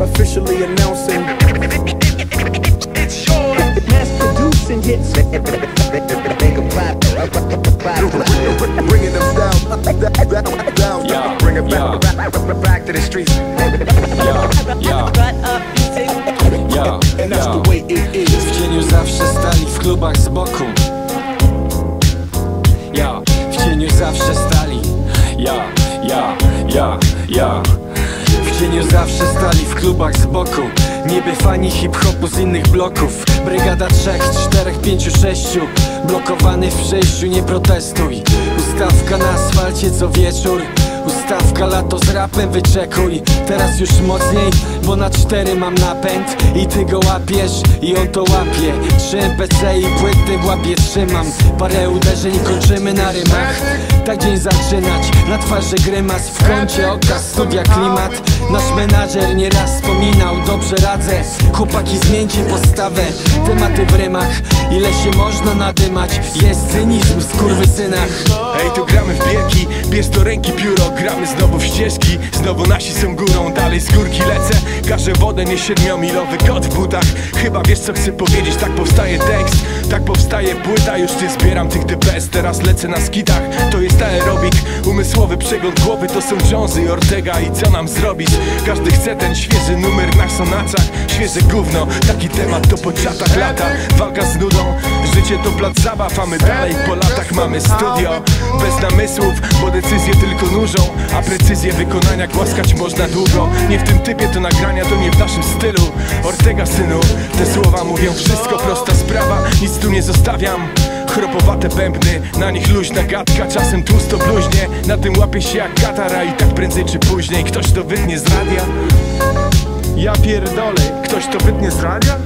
officially announcing. Mass producing hits. Bringing them down, down, down, Yeah, Bring it back, back, back to the streets. Ja, ja, ja, And that's the way it is. W cieniu zawsze stali w klubach z boku Ja, w cieniu zawsze stali Ja, ja, ja, ja W cieniu zawsze stali w klubach z boku. Niby fani hip-hopu z innych bloków. Brygada trzech, czterech, pięciu, sześciu. Blokowany w przejściu, nie protestuj. Ustawka na asfalcie co wieczór Ustawka lato z rapem wyczekuj. Teraz już mocniej, bo na cztery mam napęd. I ty go łapiesz i on to łapie. Trzy MPC i płyty w łapie trzymam. Parę uderzeń kończymy na rymach. Tak dzień zaczynać, na twarzy grymas. W kącie oka studia klimat. Nasz menadżer nieraz wspominał Dobrze radzę, chłopaki zmieńcie postawę. Tematy w rymach, ile się można nadymać? Jest cynizm w skurwysynach. Ej, tu gramy w biegi, bierz do ręki pióro Gramy znowu w ścieżki, znowu nasi są górą Dalej z górki lecę, każę wodę, nie siedmiomilowy kot w butach. Chyba wiesz co chcę powiedzieć, tak powstaje tekst. Tak powstaje płyta, już nie zbieram tych best Teraz lecę na skitach, to jest aerobik. Umysłowy przegląd głowy, to są Jonesy i Ortega I co nam zrobić? Każdy chce ten świeży numer na sonacach Świeże gówno, taki temat to po czatach lata. Walka z nudą, życie to plac zabaw A my dalej po latach mamy studio. Bez namysłów, bo decyzje tylko nużą A precyzję wykonania głaskać można długo. Nie w tym typie to nagrania, to nie w naszym stylu. Ortega synu, te słowa mówią wszystko Prosta sprawa, nic tu nie zostawiam. Chropowate bębny, na nich luźna gadka Czasem tłusto bluźnie, na tym łapie się jak katara I tak prędzej czy później ktoś to wytnie z radia. Ja pierdolę, ktoś to wytnie z radia?